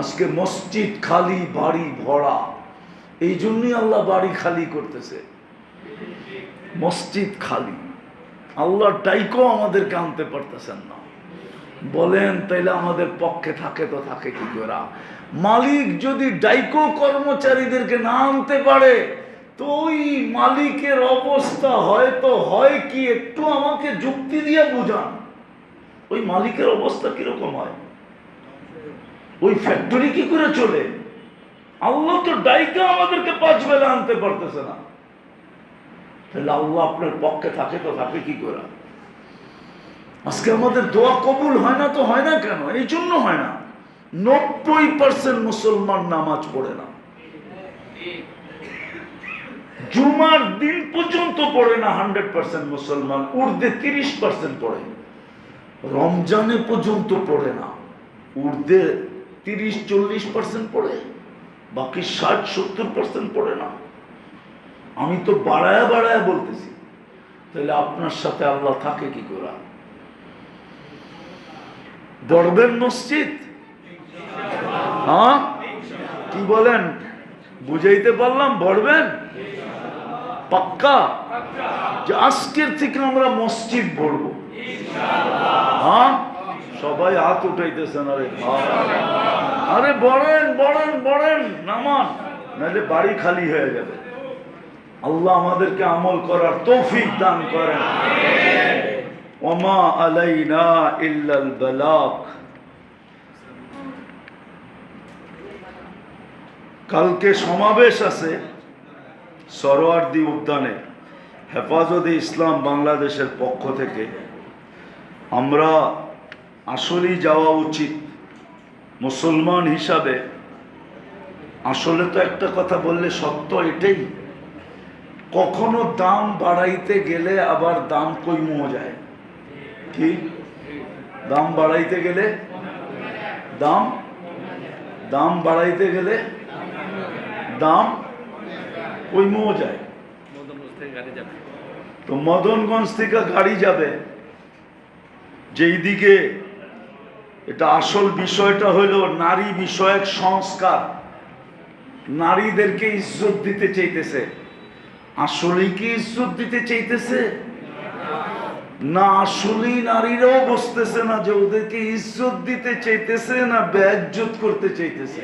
আজকে মসজিদ খালি, বাড়ি ভরা। এই জন্যই আল্লাহ বাড়ি খালি করতেছে। মসজিদ খালি। আল্লাহ ডাইকো আমাদেরকে আনতে পারতেছেন না। বলেন, তাইলে আমাদের পক্ষে থাকে তো থাকে কি করে? মালিক যদি ডাইকো কর্মচারীদেরকে না আনতে পারে, তো ওই মালিকের অবস্থা হয়তো হয় কি? একটু আমাকে যুক্তি দিয়ে বুঝান। ওই মালিকের অবস্থা কীরকম হয়? ওই ফ্যাক্টরি কি করে চলে? আল্লাহ তো ডাইকা আমাদেরকে পাঁচ বেলা আনতে পারতেছে না। তাহলে আল্লাহ আপনার পক্ষে থাকে তো থাকে কি করে? আজকে আমাদের দোয়া কবুল হয় না তো হয় না কেন? এই জন্য হয় না। নব্বই পার্সেন্ট মুসলমান নামাজ পড়ে না। জুমার দিন পর্যন্ত পড়ে না হান্ড্রেড পার্সেন্ট মুসলমান উর্দে তিরিশ পার্সেন্ট পড়ে। রমজানে পর্যন্ত পড়ে না। উর্দে তিরিশ, চল্লিশ পার্সেন্ট পড়ে, বাকি ষাট, সত্তর পার্সেন্ট পড়ে না। আমি তো বাড়ায় বাড়ায় বলতেছি, তাহলে আপনার সাথে আল্লাহ থাকে কি করে? বড়বেন মসজিদ? হ্যাঁ? কি বলেন? বুঝাইতে পারলাম? বড়বেন পাক্কা? যে আজকের থেকে আমরা মসজিদ পড়ব হ্যাঁ? সবাই হাত উঠাইতেছেন, আরে আরে বড়েন বড়েন বড়েন নামান। নাহলে বাড়ি খালি হয়ে যাবে। আল্লাহ আমাদেরকে আমল করার তৌফিক দান করেন। কালকে সমাবেশ আছে সরোয়ার্দি উদ্যানে, হেফাজতে ইসলাম বাংলাদেশের পক্ষ থেকে। আমরা আসলেই যাওয়া উচিত। মুসলমান হিসাবে আসলে তো একটা কথা বললে সত্য এটাই। কখনো দাম বাড়াইতে গেলে আবার দাম কইমো যায়। কি? দাম বাড়াইতে গেলে? দাম? দাম বাড়াইতে গেলে দাম কইমো যায়। তো মদনগঞ্জ থেকে গাড়ি যাবে। যেই দিকে এটা আসল বিষয়টা হলো নারী বিষয়ক সংস্কার। নারীদেরকে ইজ্জত দিতে চাইতেছে। আসলেই কি ইজ্জত দিতে চাইতেছে? না, আসলেই নারীরাও বসতেছে না যে ওদেরকে ইজ্জত দিতে চাইতেছে না ব্যাজ্জত করতে চাইতেছে।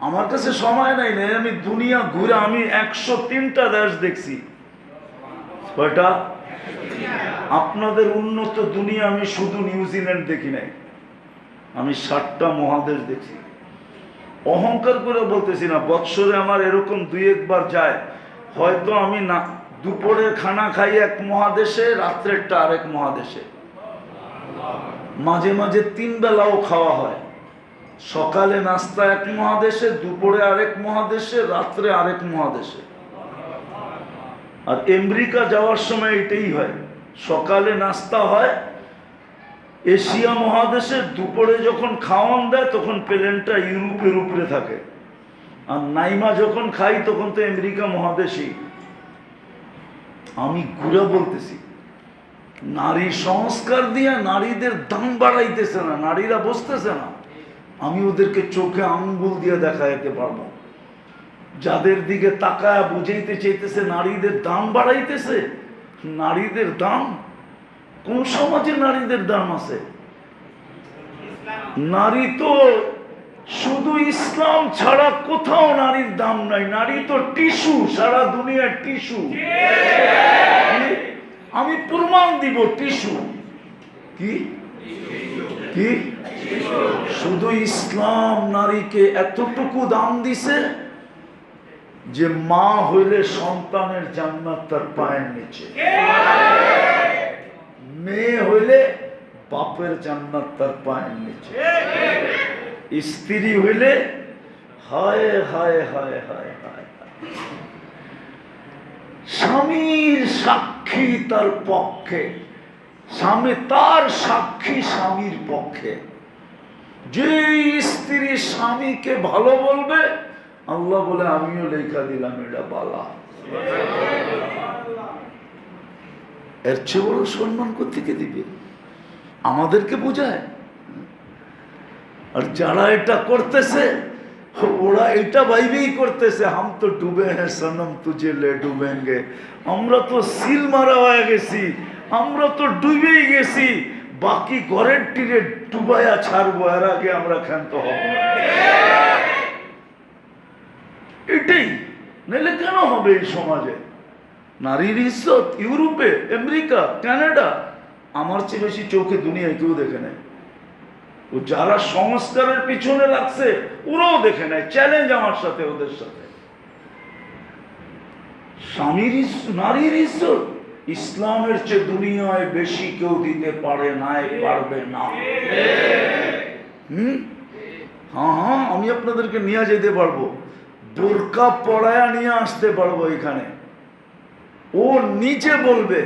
আমার কাছে সময় নাই না আমি দুনিয়া ঘুরে আমি একশো তিনটা দেশ দেখছি। কয়টা আপনাদের উন্নত দুনিয়া আমি শুধু নিউজিল্যান্ড দেখি নাই। আমি ষাটটা মহাদেশ দেখি। অহংকার করে বলতেছি না, বৎসরে আমার এরকম দুই একবার যায়। হয়তো আমি না, দুপুরের খানা খাই এক মহাদেশে, রাত্রেরটা আরেক মহাদেশে। মাঝে মাঝে তিন বেলাও খাওয়া হয়। সকালে নাস্তা এক মহাদেশে, দুপুরে আরেক মহাদেশে, রাত্রে আরেক মহাদেশে। আর আমেরিকা যাওয়ার সময় এটাই হয়। সকালে নাস্তা হয়, এশিয়া মহাদেশে দুপুরে যখন খাওয়ান দেয়, তখন প্লেনটা ইউরোপের উপরে থাকে। আর নাইমা যখন খাই, তখন তো আমেরিকা মহাদেশই। আমি ঘুরে বলতেছি, নারী সংস্কার দিয়ে নারীদের দাম বাড়াইতেছে না, নারীরা বসতেছে না। আমি ওদেরকে চোখে আঙ্গুল দিয়ে দেখাইতে পারব যাদের দিকে তাকায় বুঝাইতে চাইতেছে, নারীদের দাম বাড়াইতেছে। নারীদের দাম? কোন সমাজে নারীদের দাম আছে? নারী তো শুধু ইসলাম ছাড়া কোথাও নারীর দাম নাই। নারী তো টিস্যু, সারা দুনিয়ার টিস্যু। আমি প্রমাণ দিব, টিস্যু। কি? কি? শুধু ইসলাম নারীকে এতটুকু দাম দিছে যে মা হইলে সন্তানের জান্নাত তার পায়ের নিচে। মেয়ে হইলে বাপের জান্নাত তার পায়ের নিচে। স্ত্রী হইলে হায় হায় হায় হায় হায় স্বামীর সাক্ষী তার পক্ষে। স্বামী তার সাক্ষী স্বামীর পক্ষে। যে স্ত্রী স্বামীকে ভালো বলবে আল্লাহ বলে, আমিও লেখা দিলাম, এটা বালা। এর চেয়ে বড় সম্মান কোথেকে দিবে? আমাদেরকে বোঝায়? আর যারা এটা করতেছে, ওরা এটা ভাইবেই করতেছে, হাম তো ডুবে হ্যাঁ সনম তুঝে লে ডুবেঙ্গে। আমরা তো সিল মারা হয়ে গেছি, আমরা তো ডুবেই গেছি, বাকি ঘরের টিরে ডুবাইয়া ছাড়বো, এর আগে আমরা ক্ষান্ত হব। এটাই। নাহলে কেন হবে এই সমাজে? নারীর ইজ্জত, ইউরোপে, আমেরিকা, কানাডা। আমার চেয়ে বেশি চোখে দুনিয়ায় কেউ দেখে নেয় ও যারা সংস্কারের পিছনে লাগছে, ওরাও দেখে নেয় চ্যালেঞ্জ আমার সাথে, ওদের সাথে। স্বামীর নারীর ইজ্জত, ইসলামের চেয়ে দুনিয়ায় বেশি কেউ দিতে পারে নাই, পারবে না। হুম? হ্যাঁ হ্যাঁ আমি আপনাদেরকে নিয়ে যেতে পারব। বোরকা পড়ায়া নিয়ে আসতে পারব এখানে। ও নিচে বলবে,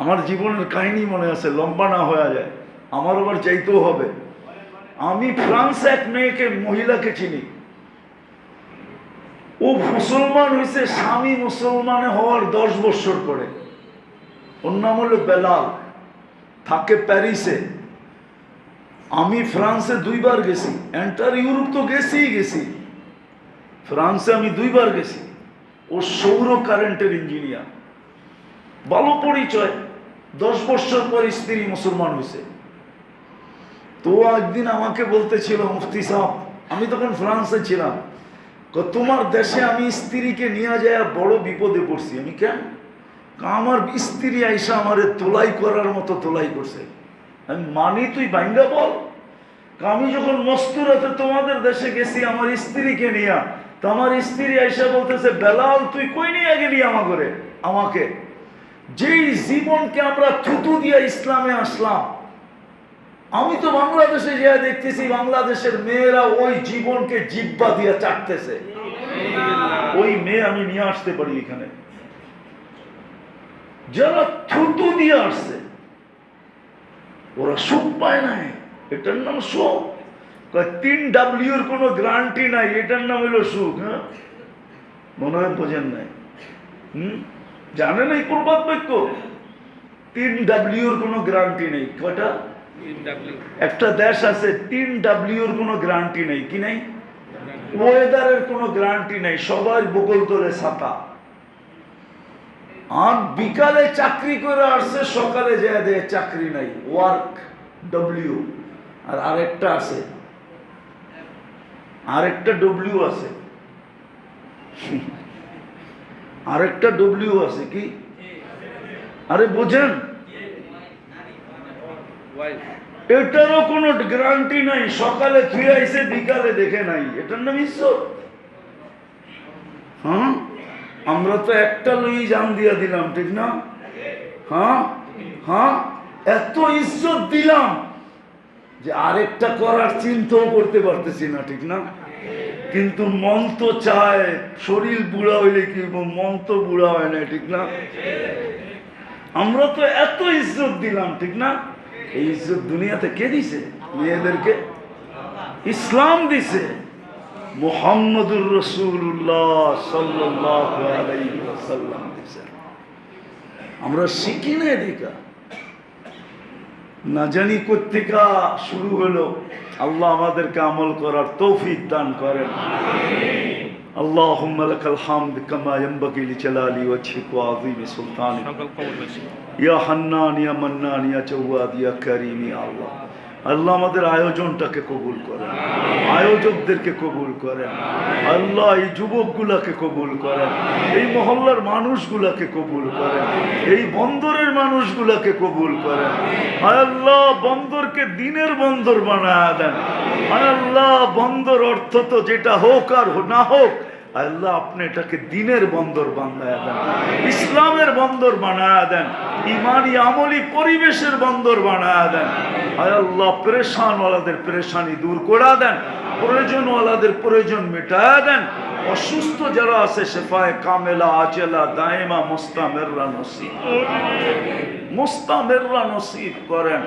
আমার জীবনের কাহিনী মনে আছে, লম্বা না হয়ে যায় আমার আবার চাইতেও হবে। আমি ফ্রান্সে এক মেয়েকে, মহিলাকে চিনি। ও মুসলমান হয়েছে স্বামী মুসলমান হওয়ার দশ বছর পরে। ওর নাম হলো বেলাল, থাকে প্যারিসে। আমি ফ্রান্সে দুইবার গেছি, এন্টার ইউরোপ তো গেছিই গেছি। ফ্রান্সে আমি দুইবার গেছি। ও সৌর কারেন্টের ইঞ্জিনিয়ার। ভালো পরিচয়, দশ বছর পর স্ত্রী মুসলমান হয়েছে। তো একদিন আমাকে বলতেছিল, মুফতি সাহেব, আমি তখন ফ্রান্সে ছিলাম। তোমার দেশে আমি স্ত্রীকে নিয়ে যায় বড় বিপদে পড়ছি। আমি কেন? আমার স্ত্রী আইসা আমারে তোলাই করার মতো তোলাই করছে। আমি মানি তুই বাইঙ্গা বল। আমি যখন মস্তুরাতে তোমাদের দেশে গেছি, আমার স্ত্রীকে নিয়ে তো আমার স্ত্রী আইসা বলতেছে, বেলাল, তুই কই নিয়ে গেলি আমাকে আমাকে। যেই জীবনকে আমরা থুতু দিয়ে ইসলামে আসলাম, আমি তো বাংলাদেশে যা দেখতেছি, বাংলাদেশের মেয়েরা ওই জীবনকে জিব্বা দিয়ে চাটতেছে। ওই মেয়ে আমি নিয়ে আসতে পারি এখানে। যারা থুতু দিয়ে আসছে, ওরা সুখ পায় নাই। এটার নাম সুখ। তিন ডাব্লিউর কোনো গ্যারান্টি নাই এটার নাম হলো সুখ হ্যাঁ? মনে হয় বোঝেন নাই। হুম? জানেন এই প্রবাদ বাক্য তিন ডাব্লিউর কোনো গ্যারান্টি নেই। কটা একটা দেশ আছে তিন ডাব্লিউর কোনো গ্যারান্টি নেই। কি নেই? ওয়েদারের কোনো গ্যারান্টি নেই। সবাই বগল ধরে ছাতা। আর বিকালে চাকরি করে আসছে সকালে যায় দেয় চাকরি নাই। ওয়ার্ক ডব্লিউ আর আরেকটা আছে আরেকটা ডব্লিউ আছে। আরেকটা ডব্লিউ আছে কি? আরে বোঝেন? এটারও কোনো গ্যারান্টি নাই। সকালে থুয়ে আইসে বিকালে দেখে নাই। এটার নাম ঈশ্বর। হ্যাঁ? আমরা তো একটা লই জান দিয়া দিলাম, ঠিক না? হ্যাঁ? হ্যাঁ? এত ঈশ্বর দিলাম। যে আরেকটা করার চিন্তাও করতে পারতেছি না, ঠিক না? কিন্তু মন তো চায়, শরীর বুড়া হইলে কি মন তো বুড়া হয় না, ঠিক না? আমরা তো এত ইজ্জত দিলাম, ঠিক না? এই ইজ্জত দুনিয়াতে কে দিছে? মেয়েদেরকে? ইসলাম দিছে। মোহাম্মদুর রসুল্লাহ সাল্লাম আমরা শিখি না এদিকা। না জানি কোথেকা শুরু হলো আল্লাহ আমাদেরকে আমল করার তৌফিক দান করেন اللهم لك الحمد كما ينبغي لجلال وجهك وعظيم سلطانك সকল কবর বেশি ইয়া হান্নান ইয়া মান্নান ইয়া চৌয়াদ ইয়া করিম ইয়া আল্লাহ আমাদের আয়োজনটাকে কবুল করেন। আয়োজকদেরকে কবুল করেন। আল্লাহ এই যুবকগুলাকে কবুল করেন। এই মহল্লার মানুষগুলাকে কবুল করেন। এই বন্দরের মানুষগুলাকে কবুল করেন। আল্লাহ, বন্দরকে দিনের বন্দর বানায় দেন। আল্লাহ, বন্দর অর্থ তো যেটা হোক আর না হোক আল্লাহ আপনি এটাকে দিনের বন্দর বানায় দেন, ইসলামের বন্দর বানায় দেন, ইমানি আমলি পরিবেশের বন্দর বানায় দেন। আল্লাহ, পেরেশানওয়ালাদের পেরেশানি দূর করে দেন, প্রয়োজনওয়ালাদের প্রয়োজন মেটায় দেন। অসুস্থ যারা আছে, শেফায় কামেলা, আজেলা, দায়েমা, মোস্তামেররা নসিব। মোস্তামেররা নসিব করেন,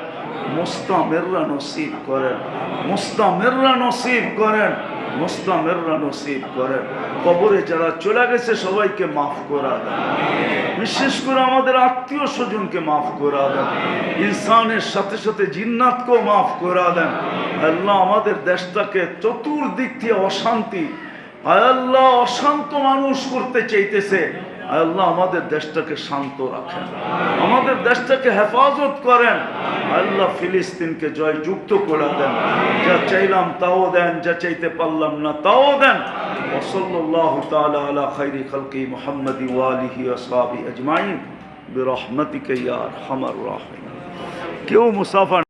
মোস্তামেররা নসিব করেন, মোস্তামেররা নসিব করেন। মোস্তামেররা নসিব করেন কবরে যারা চলে গেছে, সবাইকে মাফ করা দেন বিশেষ করে আমাদের আত্মীয় স্বজনকে মাফ করা দেন ইনসানের সাথে সাথে জিন্নাতকেও মাফ করা দেন। আল্লাহ আমাদের দেশটাকে চতুর্দিক থেকে অশান্তি, আল্লাহ অশান্ত মানুষ করতে চাইতেছে। আল্লাহ, আমাদের দেশটাকে শান্ত রাখেন। আমাদের দেশটাকে হেফাজত করেন। আয় আল্লাহ, ফিলিস্তিনকে জয়যুক্ত করে দেন। যা চাইলাম তাও দেন, যা চাইতে পারলাম না তাও দেন। ওসল্লাহ তাআলা আলা খাইরি খালকি মুহাম্মদি ওয়ালিহি আসহাবি আজমাইন। বিরহমাতিকা ইয়া আরহামার রাহিম কেউ মুসাফা